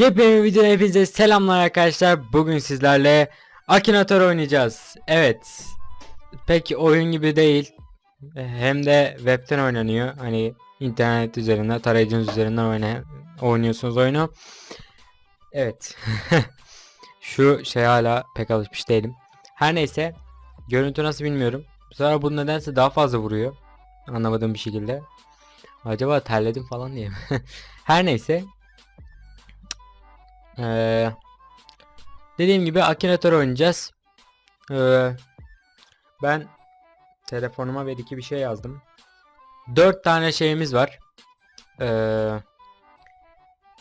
Yepyeni bir videoya hepinize selamlar arkadaşlar. Bugün sizlerle Akinator oynayacağız. Evet. Pek oyun gibi değil. Hem de webten oynanıyor. Hani internet üzerinden, tarayıcınız üzerinden oyna oynuyorsunuz oyunu. Evet. Şu şey hala pek alışmış değilim. Her neyse. Görüntü nasıl bilmiyorum. Bu sefer bu nedense daha fazla vuruyor. Anlamadığım bir şekilde. Acaba terledim falan diye mi? Her neyse. Ee, dediğim gibi Akinator oynayacağız. Ee, ben telefonuma bir iki bir şey yazdım. Dört tane şeyimiz var. Ee,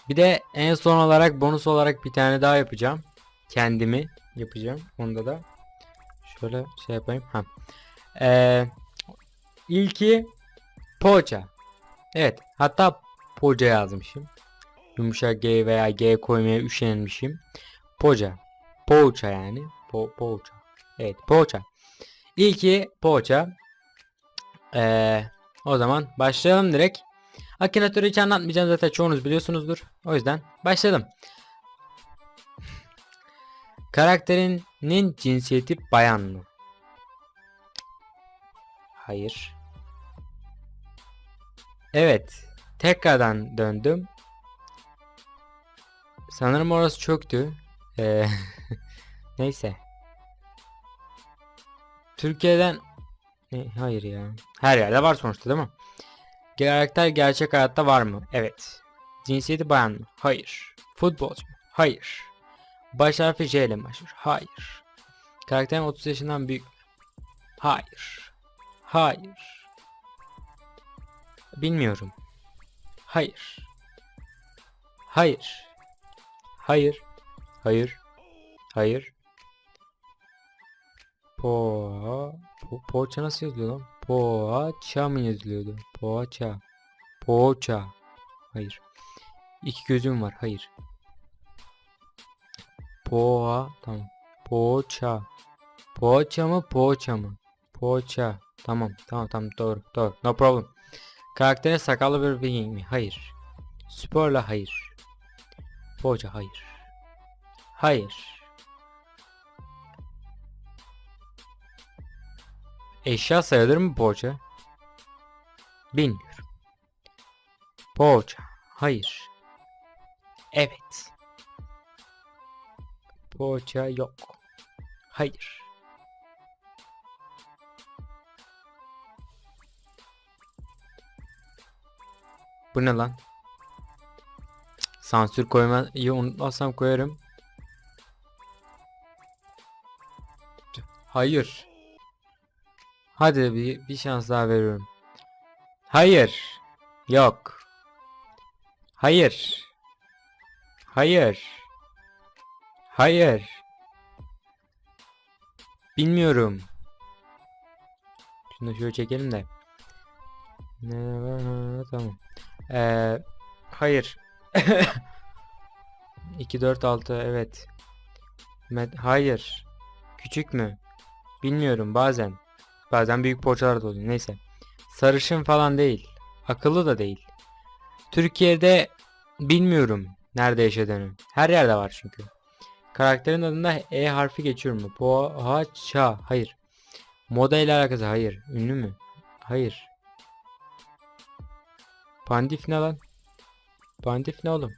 bir de en son olarak bonus olarak bir tane daha yapacağım. Kendimi yapacağım. Onda da şöyle şey yapayım. Ha. Ee, ilki poğaça. Evet. Hatta poğaça yazmışım. Yumuşak G veya G koymaya üşenmişim. Poğaça. Poğaça yani. Po poğaça. Evet poğaça. İlki poğaça. Ee, o zaman başlayalım direkt. Akinator'u hiç anlatmayacağım zaten çoğunuz biliyorsunuzdur. O yüzden başlayalım. Karakterinin cinsiyeti bayan mı? Hayır. Evet. Tekrardan döndüm. Sanırım orası çöktü. Ee, neyse. Türkiye'den ne? Hayır ya. Her yerde var sonuçta değil mi? Karakter gerçek hayatta var mı? Evet. Cinsiyeti bayan mı? Hayır. Futbolcu mu? Hayır. Baş harfi J ile başlıyor? Hayır. Karakterin 30 yaşından büyük? Hayır. Hayır. Bilmiyorum. Hayır. Hayır. Hayır. Hayır. Hayır. Po po poğaça nasıl yazılıyor lan? Poğaça mı yazılıyordu? Poğaça. Poğaça. Hayır. İki gözüm var. Hayır. Poğa. Tamam. Poğaça. Poğaça mı? Poğaça mı? Poğaça. Tamam. Tamam tamam doğru. Doğru. No problem. Karakterin sakallı bir viking mi? Hayır. Sporla hayır. Poğaça hayır. Hayır. Eşya sayılır mı poğaça? Bilmiyorum. Poğaça. Hayır. Evet. Poğaça yok. Hayır. Bu ne lan? Sansür koymayı unutmazsam koyarım. Hayır. Hadi bir, bir şans daha veriyorum. Hayır. Yok. Hayır. Hayır. Hayır. Bilmiyorum. Şunu şöyle çekelim de. Ne? Tamam. Ee, hayır. 2 4 6 evet. Met hayır. Küçük mü? Bilmiyorum bazen. Bazen büyük poğaçalar da oluyor. Neyse. Sarışın falan değil. Akıllı da değil. Türkiye'de bilmiyorum nerede yaşadığını. Her yerde var çünkü. Karakterin adında E harfi geçiyor mu? Poğaça. Hayır. Moda ile alakası. Hayır. Ünlü mü? Hayır. Pandif ne lan? Pandif ne oğlum?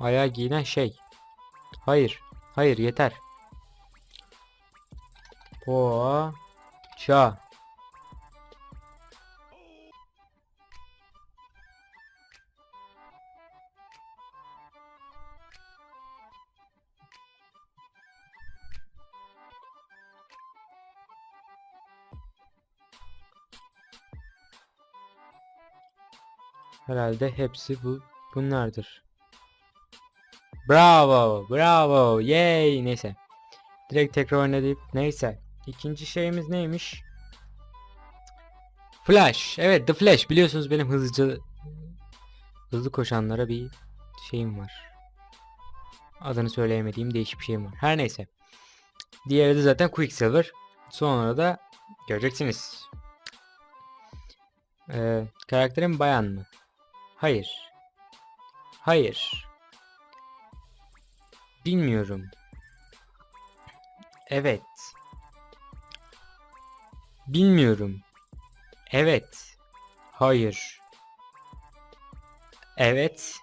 Ayağa giyilen şey. Hayır. Hayır yeter. Poğaça. Herhalde hepsi bu bunlardır. Bravo, bravo, yay. Neyse. Direkt tekrar oynayıp neyse. İkinci şeyimiz neymiş? Flash. Evet, The Flash. Biliyorsunuz benim hızlıca hızlı koşanlara bir şeyim var. Adını söyleyemediğim değişik bir şeyim var. Her neyse. Diğeri de zaten Quicksilver. Sonra da göreceksiniz. Ee, karakterim bayan mı? Hayır. Hayır. Bilmiyorum. Evet. Bilmiyorum. Evet. Hayır. Evet.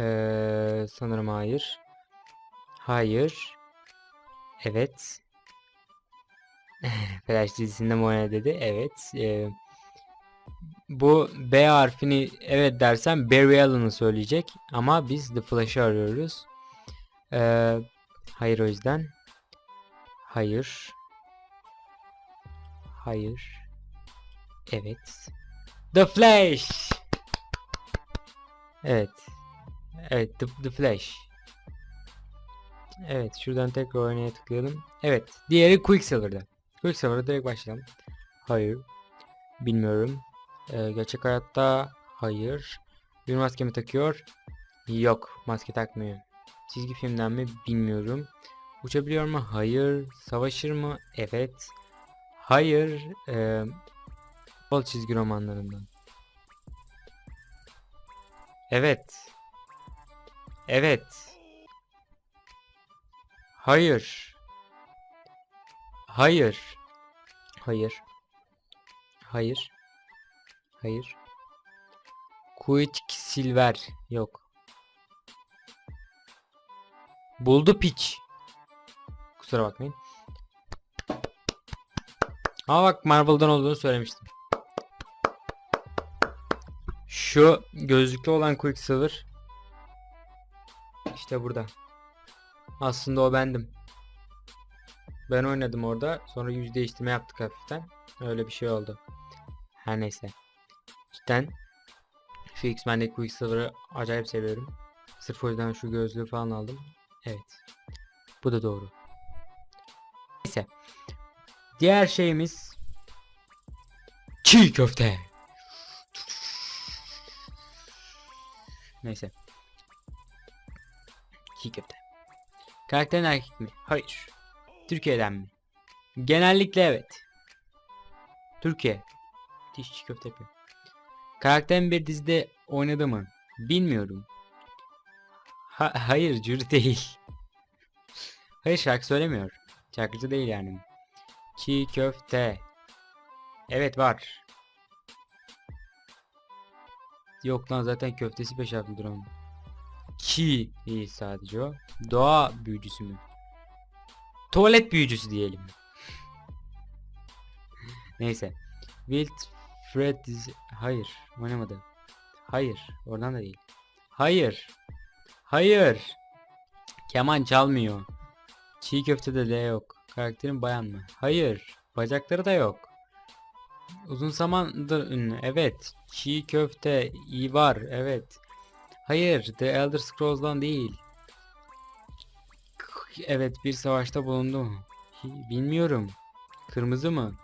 Ee, sanırım hayır. Hayır. Evet. Flash dizisinde mi oynadı dedi? Evet. Ee, bu B harfini evet dersem Barry Allen'ı söyleyecek. Ama biz The Flash'ı arıyoruz. Ee, hayır o yüzden. Hayır. Hayır. Evet. The Flash. Evet. Evet, The, The Flash. Evet, şuradan tekrar oynaya tıklayalım. Evet, diğeri Quicksilver'da. Quicksilver'da direkt başlayalım. Hayır. Bilmiyorum. Ee, gerçek hayatta hayır. Bir maske mi takıyor? Yok, maske takmıyor. Çizgi filmden mi? Bilmiyorum. Uçabiliyor mu? Hayır. Savaşır mı? Evet. Hayır. Ee, çizgi romanlarından. Evet. Evet. Hayır. Hayır. Hayır. Hayır. Hayır. Quicksilver. Yok. Buldu piç. Kusura bakmayın. Ama bak Marvel'dan olduğunu söylemiştim. Şu gözlüklü olan Quicksilver. İşte burada. Aslında o bendim. Ben oynadım orada. Sonra yüz değiştirme yaptık hafiften. Öyle bir şey oldu. Her neyse. Cidden şu X-Men'deki Quicksilver'ı acayip seviyorum. Sırf o yüzden şu gözlüğü falan aldım. Evet. Bu da doğru. Neyse. Diğer şeyimiz çiğ köfte. Neyse. Çiğ köfte. Karakterin erkek mi? Hayır. Türkiye'den mi? Genellikle evet. Türkiye. Diş çiğ köfte yapıyor. Karakterin bir dizide oynadı mı? Bilmiyorum. Ha- hayır jüri değil. Hayır şarkı söylemiyor. Şarkıcı değil yani. Çiğ köfte. Evet var. Yok lan zaten köftesi beş harflidir onun. Çiğ değil sadece o. Doğa büyücüsü mü? Tuvalet büyücüsü diyelim. Neyse. Wilfred dizi... Hayır. Oynamadı. Hayır. Oradan da değil. Hayır. Hayır. Keman çalmıyor. Çiğ köftede de yok. Karakterin bayan mı? Hayır. Bacakları da yok. Uzun zamandır ünlü. Evet. Çiğ köfte iyi var. Evet. Hayır. The Elder Scrolls'dan değil. Evet bir savaşta bulundu Bilmiyorum. Kırmızı mı?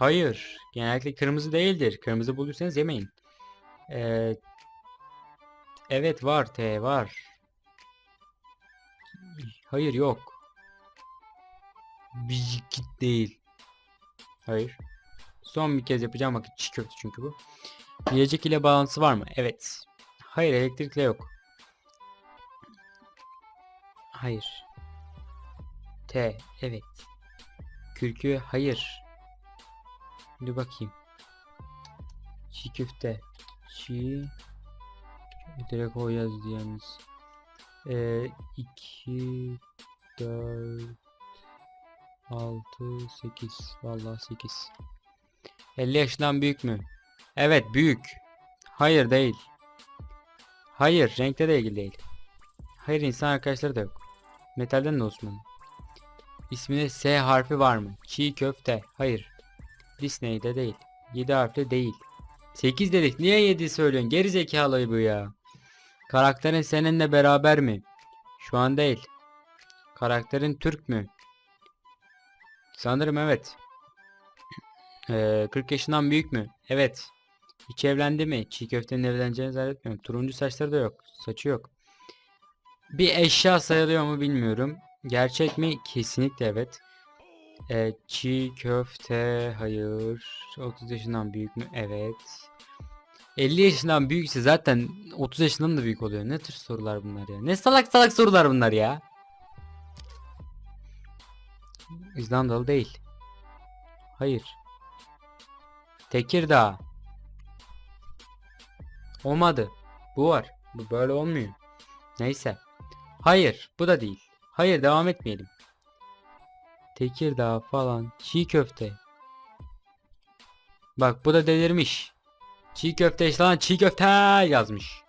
Hayır. Genellikle kırmızı değildir. Kırmızı bulursanız yemeyin. Ee, evet var T var. Hayır yok. Bijikit değil. Hayır. Son bir kez yapacağım bakın çiğ köfte çünkü bu. Yiyecek ile bağlantısı var mı? Evet. Hayır elektrikle yok. Hayır. T evet. Kürkü hayır. Dur bakayım. Çiğ köfte. Çiğ. Direkt o yazdı yalnız. Ee, 2 4 6 8 vallahi 8 50 yaşından büyük mü? Evet büyük. Hayır değil. Hayır renkte de ilgili değil. Hayır insan arkadaşları da yok. Metalden de Osman. İsminde S harfi var mı? Çiğ köfte. Hayır. Disney'de değil. 7 harfli değil. 8 dedik. Niye 7 söylüyorsun? Geri zekalı bu ya. Karakterin seninle beraber mi? Şu an değil. Karakterin Türk mü? Sanırım evet. Ee, 40 yaşından büyük mü? Evet. Hiç evlendi mi? Çiğ köftenin evleneceğini zannetmiyorum. Turuncu saçları da yok. Saçı yok. Bir eşya sayılıyor mu bilmiyorum. Gerçek mi? Kesinlikle evet. Çiğ köfte hayır. 30 yaşından büyük mü? Evet. 50 yaşından büyükse zaten 30 yaşından da büyük oluyor. Ne tür sorular bunlar ya? Ne salak salak sorular bunlar ya? İzlandalı değil. Hayır. Tekirdağ. Olmadı. Bu var. Bu böyle olmuyor. Neyse. Hayır. Bu da değil. Hayır devam etmeyelim. Tekirdağ falan. Çiğ köfte. Bak bu da delirmiş. Çiğ köfte işte lan çiğ köfte yazmış.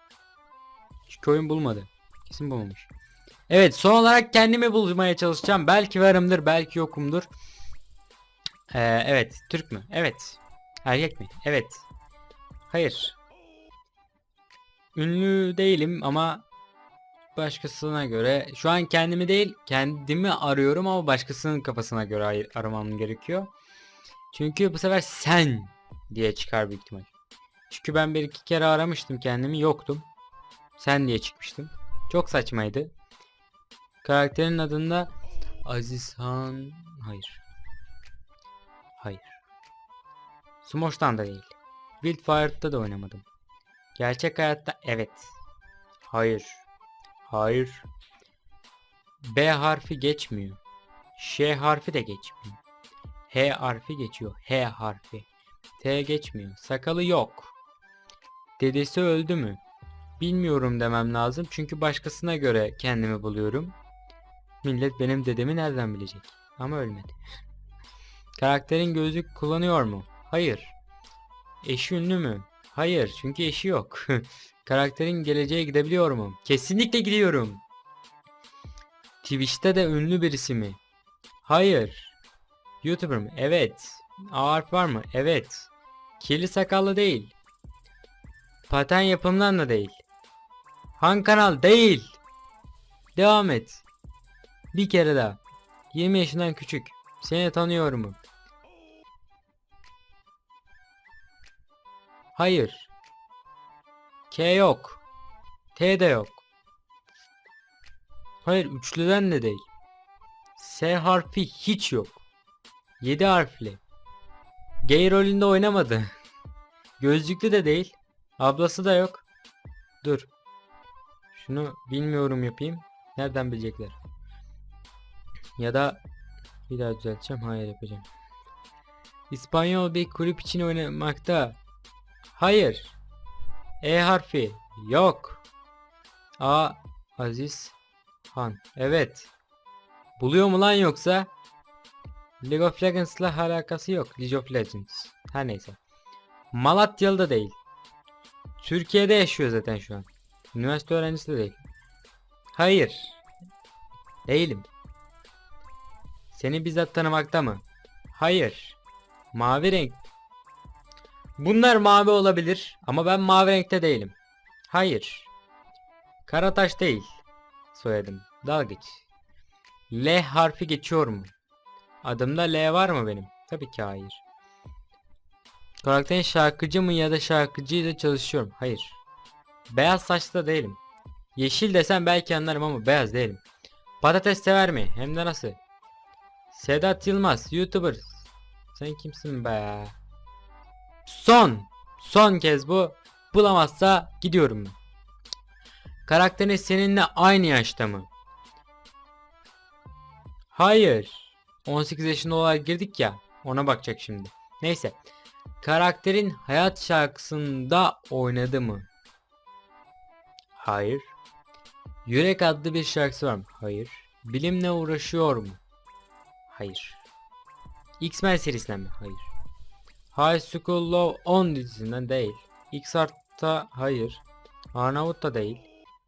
Çünkü oyun bulmadı. Kesin bulmamış. Evet son olarak kendimi bulmaya çalışacağım. Belki varımdır belki yokumdur. Ee, evet Türk mü? Evet. Erkek mi? Evet. Hayır. Ünlü değilim ama başkasına göre şu an kendimi değil kendimi arıyorum ama başkasının kafasına göre aramam gerekiyor. Çünkü bu sefer sen diye çıkar büyük ihtimal. Çünkü ben bir iki kere aramıştım kendimi yoktum. Sen diye çıkmıştım. Çok saçmaydı. Karakterin adında Azizhan hayır. Hayır. Smosh'tan da değil. Wildfire'da da oynamadım. Gerçek hayatta evet. Hayır. Hayır. B harfi geçmiyor. Ş harfi de geçmiyor. H harfi geçiyor. H harfi. T geçmiyor. Sakalı yok. Dedesi öldü mü? Bilmiyorum demem lazım çünkü başkasına göre kendimi buluyorum. Millet benim dedemi nereden bilecek? Ama ölmedi. Karakterin gözlük kullanıyor mu? Hayır. Eşi ünlü mü? Hayır çünkü eşi yok. Karakterin geleceğe gidebiliyor mu? Kesinlikle gidiyorum. Twitch'te de ünlü birisi mi? Hayır. YouTuber mı? Evet. A var mı? Evet. Kirli sakallı değil. Paten yapımından da değil. Han kanal değil. Devam et. Bir kere daha. 20 yaşından küçük. Seni tanıyor mu? Hayır. K yok. T de yok. Hayır üçlüden de değil. S harfi hiç yok. 7 harfli. Gay rolünde oynamadı. Gözlüklü de değil. Ablası da yok. Dur. Şunu bilmiyorum yapayım. Nereden bilecekler? Ya da bir daha düzelteceğim. Hayır yapacağım. İspanyol bir kulüp için oynamakta. Hayır. E harfi. Yok. A. Aziz. Han. Evet. Buluyor mu lan yoksa? League of Legends'la alakası yok. League of Legends. Her neyse. Malatyalı da değil. Türkiye'de yaşıyor zaten şu an. Üniversite öğrencisi de değil. Hayır. Değilim. Seni bizzat tanımakta mı? Hayır. Mavi renk. Bunlar mavi olabilir ama ben mavi renkte değilim. Hayır. Karataş değil. Soyadım. Dalgıç. L harfi geçiyor mu? Adımda L var mı benim? Tabii ki hayır. Karakterin şarkıcı mı ya da şarkıcıyla çalışıyorum. Hayır. Beyaz saçlı değilim. Yeşil desem belki anlarım ama beyaz değilim. Patates sever mi? Hem de nasıl? Sedat Yılmaz, YouTuber. Sen kimsin be? Son. Son kez bu. Bulamazsa gidiyorum. Karakterin seninle aynı yaşta mı? Hayır. 18 yaşında olarak girdik ya. Ona bakacak şimdi. Neyse. Karakterin hayat şarkısında oynadı mı? Hayır. Yürek adlı bir şarkısı var mı? Hayır. Bilimle uğraşıyor mu? Hayır. X-Men serisinden mi? Hayır. High School Love 10 dizisinden değil. X-Art'ta hayır. Arnavut da değil.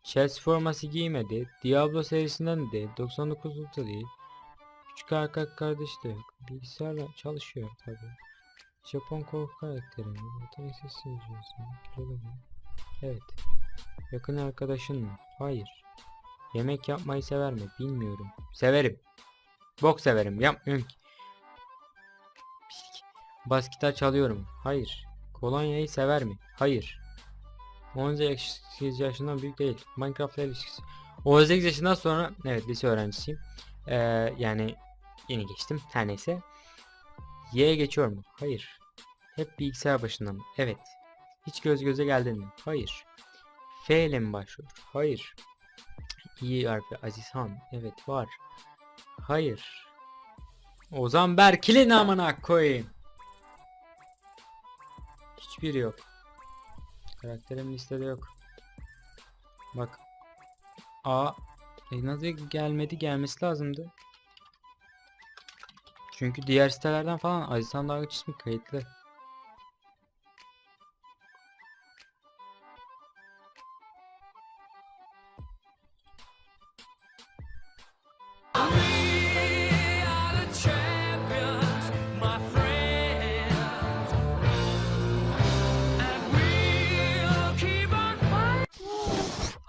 Chelsea forması giymedi. Diablo serisinden de değil. 99'lukta değil. Küçük erkek kardeş de yok. Bilgisayarla çalışıyor tabi. Japon korku karakteri mi? Yeteneksiz mu? Evet. Yakın arkadaşın mı? Hayır. Yemek yapmayı sever mi? Bilmiyorum. Severim. Bok severim. Yapmıyorum ki. Bas gitar çalıyorum. Hayır. Kolonyayı sever mi? Hayır. 18 yaşından büyük değil. Minecraft ile ilişkisi. 18 yaşından sonra evet lise öğrencisiyim. Ee, yani yeni geçtim. Her neyse. Y'ye geçiyor mu? Hayır. Hep bilgisayar başında mı? Evet. Hiç göz göze geldin mi? Hayır. F ile mi başlıyor? Hayır. İyi harfi Azizhan. Evet var. Hayır. Ozan Berkil'in amına koyayım. Hiçbiri yok. Karakterim listede yok. Bak. A. E nasıl gelmedi gelmesi lazımdı. Çünkü diğer sitelerden falan Azizhan Dalgıç ismi kayıtlı.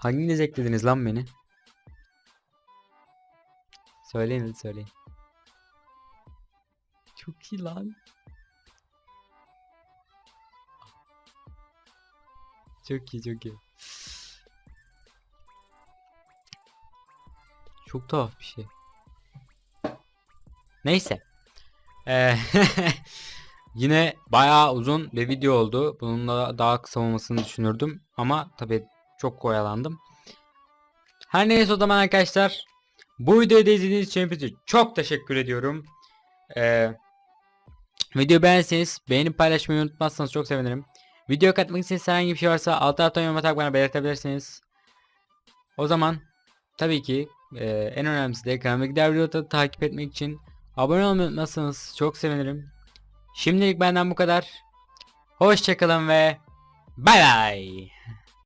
Hanginiz eklediniz lan beni? Söyleyin hadi söyleyin. Çok iyi lan. Çok iyi çok iyi. Çok tuhaf bir şey. Neyse. Eee, Yine bayağı uzun bir video oldu. Bununla daha kısa olmasını düşünürdüm. Ama tabii çok oyalandım. Her neyse o zaman arkadaşlar. Bu videoyu da izlediğiniz için çok teşekkür ediyorum. Ee, video beğenseniz beğenip paylaşmayı unutmazsanız çok sevinirim. Video katmak istediğiniz herhangi bir şey varsa altı alttan yorum atarak bana belirtebilirsiniz. O zaman tabii ki e, en önemlisi de kanalımdaki diğer videoları takip etmek için abone olmayı unutmazsanız çok sevinirim. Şimdilik benden bu kadar. Hoşçakalın ve bay bay.